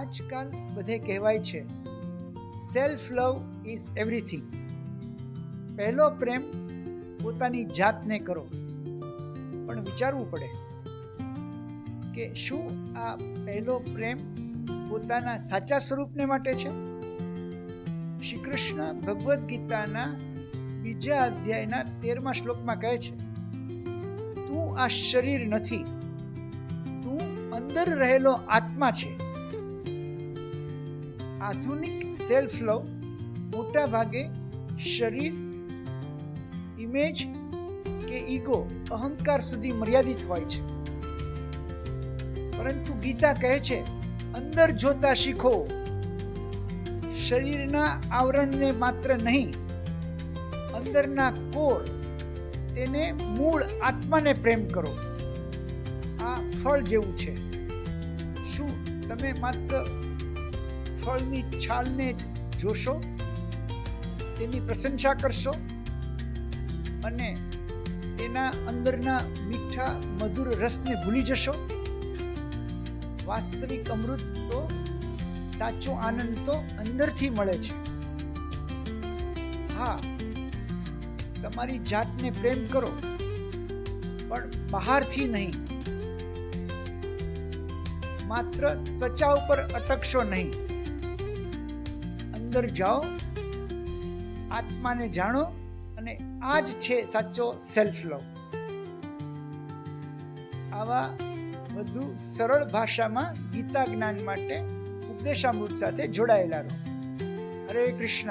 આજકાલ બધે કહેવાય છે સેલ્ફ લવ ઇઝ એવરીથિંગ પહેલો પ્રેમ પોતાની જાતને કરો. પણ વિચારવું પડે કે શું આ પહેલો પ્રેમ પોતાના સાચા સ્વરૂપને માટે છે? શ્રી કૃષ્ણ ભગવદ્ ગીતાના બીજા અધ્યાયના તેરમા શ્લોકમાં કહે છે, તું આ શરીર નથી. તું અંદર રહેલો આત્મા છે. આધુનિક સેલ્ફ લવ મોટા ભાગે શરીર ઇમેજ કે ઈગો અહંકાર સુધી મર્યાદિત હોય છે. પરંતુ ગીતા કહે છે, અંદર જોતા શીખો. શરીરના આવરણને માત્ર નહીં, અંદરના કોર તેને મૂળ આત્માને પ્રેમ કરો. આ ફળ જેવું છે. શું તમે માત્ર ફળની છાલને જોશો, તેની પ્રશંસા કરશો અને તેના અંદરના મીઠા મધુર રસને ભૂલી જશો. વાસ્તવિક અમૃત તો સાચો આનંદ તો અંદરથી મળે છે. હા, તમારી જાતને પ્રેમ કરો, પણ બહારથી નહીં. માત્ર ત્વચા ઉપર અટકશો નહીં. અંદર જાઓ, આત્માને જાણો અને આ જ છે સાચો સેલ્ફ લવ આવા વધુ સરળ ભાષામાં ગીતા જ્ઞાન માટે ઉપદેશામૃત સાથે જોડાયેલા રહો. હરે કૃષ્ણ.